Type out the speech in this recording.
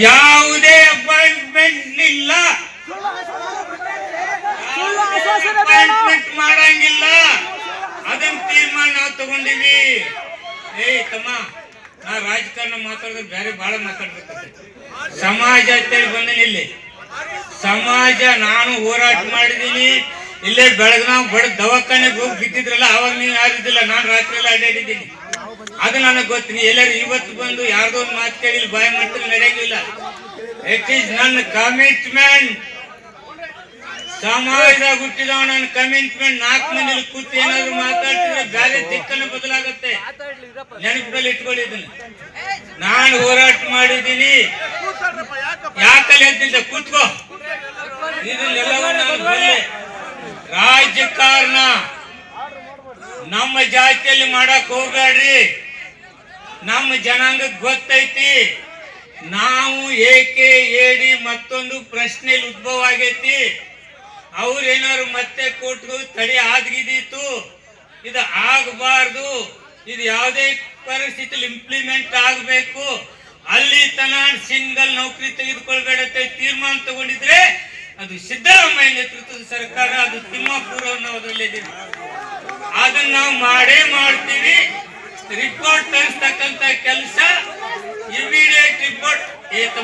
ಯಾವುದೇ ಅಪಾಯಿಂಟ್ಮೆಂಟ್ ಇಲ್ಲ. ಅಪಾಯಿಂಟ್ಮೆಂಟ್ ಮಾಡಂಗಿಲ್ಲ. ಅದನ್ನ ತೀರ್ಮಾನ ನಾವು ತಗೊಂಡಿವಿ. ಏ ತಮ್ಮ ನಾ ರಾಜಕಾರಣ ಮಾತಾಡಿದ್ರೆ ಬೇರೆ ಬಹಳ ಮಾತಾಡ್ಬೇಕು ಸಮಾಜ ಅಂತೇಳಿ ಬಂದಿನಿ ಇಲ್ಲಿ. ಸಮಾಜ ನಾನು ಹೋರಾಟ ಮಾಡಿದ್ದೀನಿ ಇಲ್ಲೇ ಬೆಳಗ್ನ ಬಡ ದವಾಖಾನೆಗೆ ಹೋಗಿ ಬಿದ್ದಿದ್ರಲ್ಲ ಅವಾಗ ನೀನು ಯಾರಿದ್ದಿಲ್ಲ ನಾನು ರಾತ್ರಿ ಎಲ್ಲ ಅಡ್ಡಾಡಿದ್ದೀನಿ ಅದು ನನಗೆ ಗೊತ್ತು ಎಲ್ಲರೂ ಇವತ್ತು ಬಂದು ಯಾರ್ದೋ ಒಂದು ಮಾತು ಕೇಳಿ ಬಾಯ್ ಮಟ್ಟ ನಡೆಯಂಗಿಲ್ಲ ಇಟ್ ಈಸ್ ನನ್ನ ಕಮಿಟ್ಮೆಂಟ್ ಸಮಾಜದಾಗ ಹುಟ್ಟಿದವ ನನ್ನ ಕಮಿಟ್ಮೆಂಟ್ ನಾಲ್ಕು ಮಂದಿ ಕೂತು ಏನಾದ್ರು ಮಾತಾಡ್ತಿದ್ರೆ ಬೇರೆ ದಿಕ್ಕನ್ನು ಬದಲಾಗತ್ತೆ. ನೆನಪಲ್ಲಿ ಇಟ್ಕೊಳ್ಳಿ ನಾನು ಹೋರಾಟ ಮಾಡಿದ್ದೀನಿ. ಯಾಕಲ್ಲಿ ಹೇಳ್ತಿದ್ದೆ? ಕೂತ್ಕೋ. ಇದನ್ನೆಲ್ಲವನ್ನ ನಾನು ಬಲ್ಲೆ. ರಾಜಕಾರಣ. ನಮ್ಮ ಜಾತಿಯಲ್ಲಿ ಮಾಡಕ್ ಹೋಗ್ಬೇಡ್ರಿ ನಮ್ಮ ಜನಾಂಗ ಗೊತ್ತೈತಿ. ನಾವು ಏಕೆ ಏಡಿ ಮತ್ತೊಂದು ಪ್ರಶ್ನೆಯಲ್ಲಿ ಉದ್ಭವ ಆಗೈತಿ. ಅವ್ರೇನಾದ್ರು ಮತ್ತೆ ಕೊಟ್ಟು ತಡೆ ಆದ್ಗಿದೀತು. ಇದು ಆಗಬಾರ್ದು. ಇದು ಯಾವುದೇ ಪರಿಸ್ಥಿತಿಯಲ್ಲಿ ಇಂಪ್ಲಿಮೆಂಟ್ ಆಗಬೇಕು. ಅಲ್ಲಿ ತನ ಸಿಂಗಲ್ ನೌಕರಿ ತೆಗೆದುಕೊಳ್ಬೇಡತ್ತೆ ತೀರ್ಮಾನ ತಗೊಂಡಿದ್ರೆ ಅದು ಸಿದ್ದರಾಮಯ್ಯ ನೇತೃತ್ವದ ಸರ್ಕಾರ, ಅದು ತಿಮ್ಮಾಪುರ ಅನ್ನೋದ್ರಲ್ಲಿ ಅದನ್ನ ನಾವು ಮಾಡೇ ಮಾಡ್ತೀವಿ. एक मठ एक